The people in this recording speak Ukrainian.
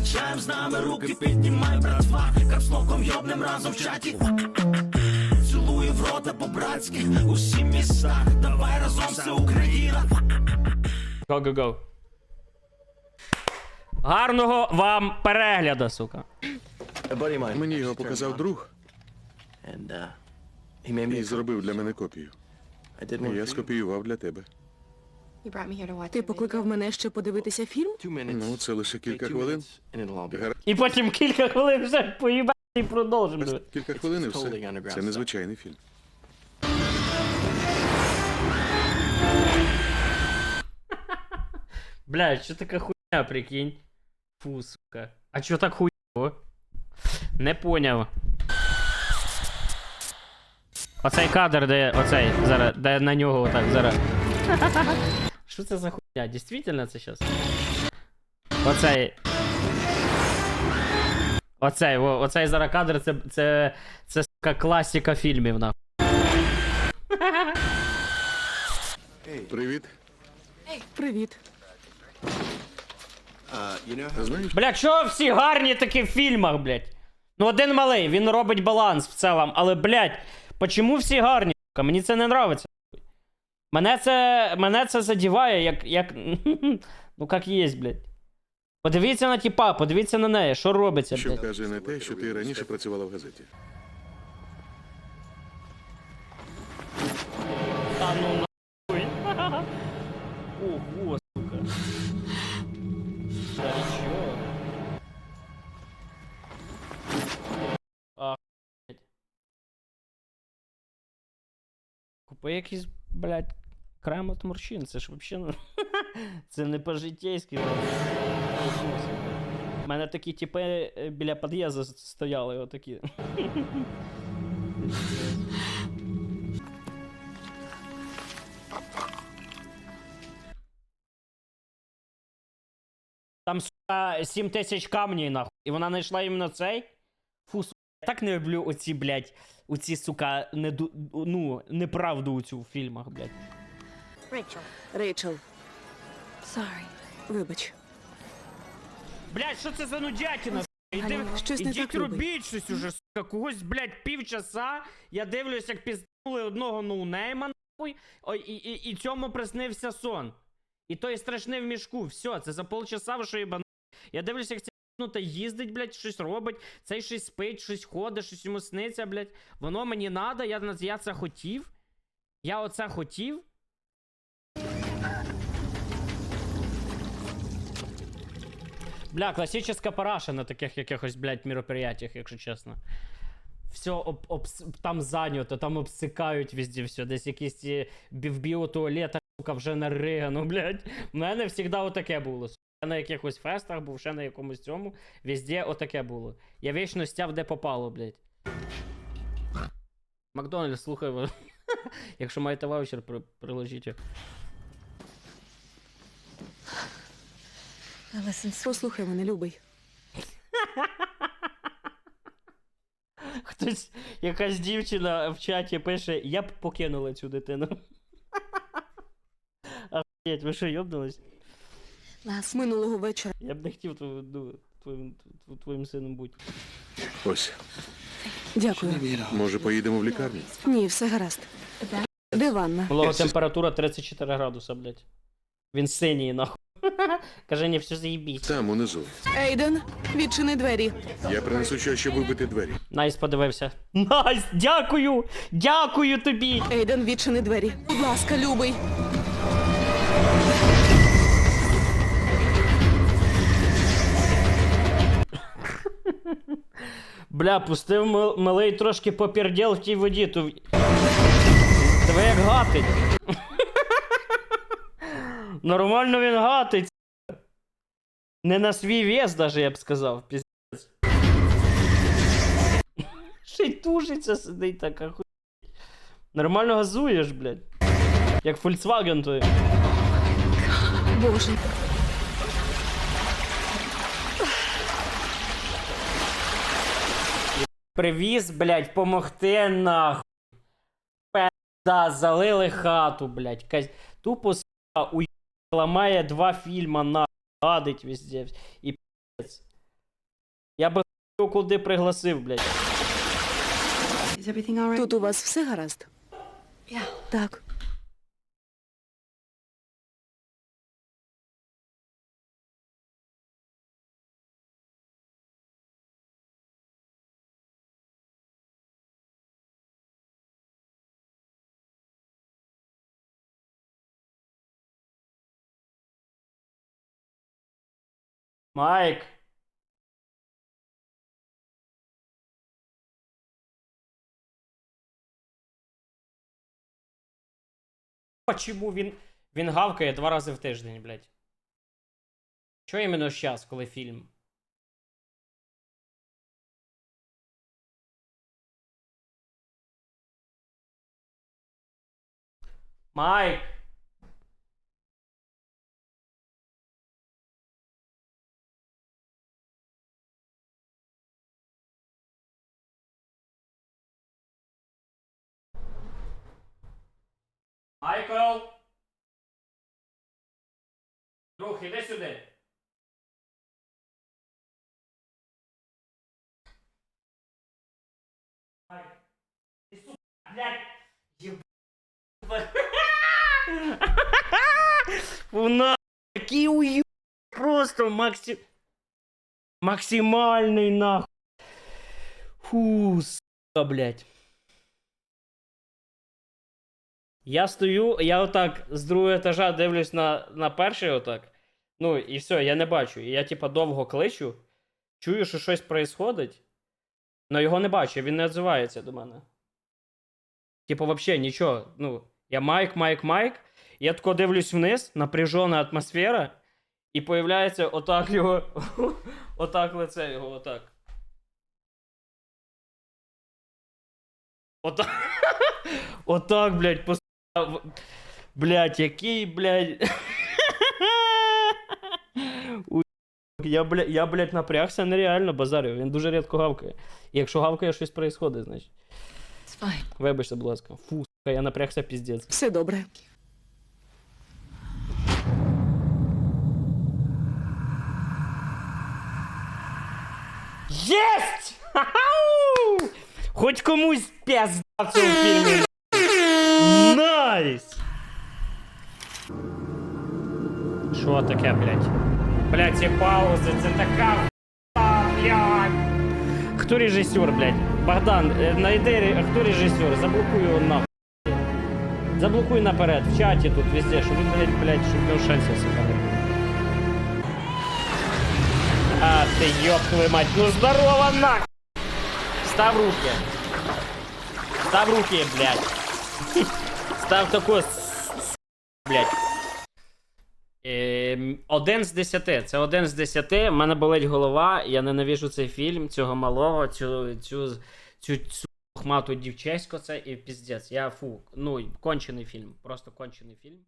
качаєм з нами руки, піднімай, братва, капслоком йобнем разом в чаті. Цілую в рота по-братськи, усі міста, давай разом все Україна. Go, go, go. Гарного вам перегляду, сука. Мені його показав друг і зробив для мене копію. І я скопіював для тебе. Ти покликав мене ще подивитися фільм? Ну, це лише кілька хвилин. І потім кілька хвилин вже поїбати і продовжимо. Кілька хвилин і все. Це незвичайний фільм. Блядь, що така хуйня, прикинь. Фу, сука. А чо так хуйово? Не поняв. Оцей кадр, де оцей, зараз, де на нього отак, зараз. Що це за хуйня? Дійсно це щас? Оцей. Оцей, о, оцей зараз кадр, це, це, це, сука, класика фільмів, нахуй. Привіт. Привіт. Знаєш, Блядь, що всі гарні такі в фільмах, блядь? Ну, один малий, він робить баланс в цілому, але, блядь, почому всі гарні? Мені це не нравиться. Мене це, мене це задіває, як, як, ну, як є, блядь. Подивіться на тіпа, подивіться на неї, що робиться, що блядь. вказує на те, що ти раніше працювала в газеті. Та ну нахуй. Ого, сука. Та? Охуєть. Купи якийсь, блядь, крем от морщин, це ж вообще ну. Це не по-житейськи. У мене такі типи е, біля під'їзду стояли, отакі. Там, сука, 7 тисяч камнів, нахуй. І вона знайшла іменно цей. Фу, сука, я так не люблю оці, блядь, оці, сука, неду, ну, неправду у цю в фільмах, блядь. Рейчел. Вибач. Блядь, що це за нудятіна? Іди, Щось не ідіть так робить. робіть щось уже, сука. Когось, блядь, півчаса. Я дивлюсь, як пізднули одного ноунейма, нахуй. Ой, і, і, і цьому приснився сон. І той страшний в мішку. Все, це за полчаса ви що їбану. Я дивлюсь, як ця та їздить, блядь, щось робить, цей щось спить, щось ходить, щось йому сниться, блядь. Воно мені надо, я, на- я це хотів. Я оце хотів. Бля, классическая параша на таких якихось, блядь, мероприятиях, якщо чесно. Все об, обс... там зайнято, там обсикають везде все. Десь якісь е, в біотуалетах, сука, вже наригано, блядь. У мене завжди отаке було. Я на якихось фестах був, ще на якомусь цьому. Везде отаке було. Я вічно стяв, де попало, блядь. Макдональдс, слухай, якщо маєте ваучер, при- приложіть. Послухай мене, любий. Хтось, якась дівчина в чаті пише, я б покинула цю дитину. Охуєть, ви що, йобнулись? Минулого вечора Я б не хотів ну, твоїм, твоїм сином бути. Ось, Дякую. може, поїдемо в лікарню? Ні, все гаразд. Де ванна? Волога температура 34 градуса, блядь. Він синій, нахуй. Каже, не все заїбіть. Там, унизу. Ейден, відчини двері. Я принесу щось, щоб вибити двері. Найс подивився. Найс, дякую! Дякую тобі! Ейден, відчини двері. Будь ласка, любий. Бля, пустив мил- малий трошки попірділ в тій воді, то. в- Тебе як гатить. Нормально він гатить. Не на свій вес, даже я б сказав, піздець. Ще й тужиться сидить така хуй. Нормально газуєш, блядь. Як Volkswagen той. Боже. Привіз, блядь, помогти нахуй. Пизда, залили хату, блядь. Тупо сука, у ломая два фильма на гадить везде. І пи***ць. Я би куди пригласив, блядь. Тут у вас все гаразд? Так. Майк. Почему він. Він гавкає два рази в тиждень, блядь. Чого іменно зараз, коли фільм? Майк! Майкл! Друг, іди сюди. Блядь. Вона такий уют просто максим... максимальний нахуй. Фу, сука, блядь. Я стою, я отак з другого етажа дивлюсь на, на перший отак. Ну, і все, я не бачу. І я, типа, довго кличу, чую, що щось происходить, але його не бачу, він не відзивається до мене. Типа, вообще нічого. Ну, я Майк, Майк, Майк. Я тако дивлюсь вниз, напряжена атмосфера, і появляється отак його. отак лице його, отак. Отак. Отак, блядь, пос... Блядь, який, блядь. Я, блядь, я, блядь, напрягся нереально, базарю. Він дуже рідко гавкає. І якщо гавкає, щось происходить, значить. Вибачте, будь ласка. Фу, сука, я напрягся піздець. Все добре. Єсть! Ха-хау! Хоч комусь пізда в цьому фільмі. Найс! Що таке, блядь? Блядь, ці паузи, це така хуйня, блядь. Хто режисер, блядь? Богдан, е, найди, ре- хто режисер? Заблокуй його нахуй. Заблокуй наперед, в чаті тут, везде, щоб він, блядь, блядь, щоб його шансів сука не було. А ты ёб твою мать, ну здорово нахуй! Став руки. Став руки, блядь. С- с- блядь. Ем, Один з десяти. Це один з десяти. У мене болить голова. Я ненавіжу цей фільм, цього малого, цю цю цю, цю хмату дівчесько це і піздець. Я фу. Ну, кончений фільм. Просто кончений фільм.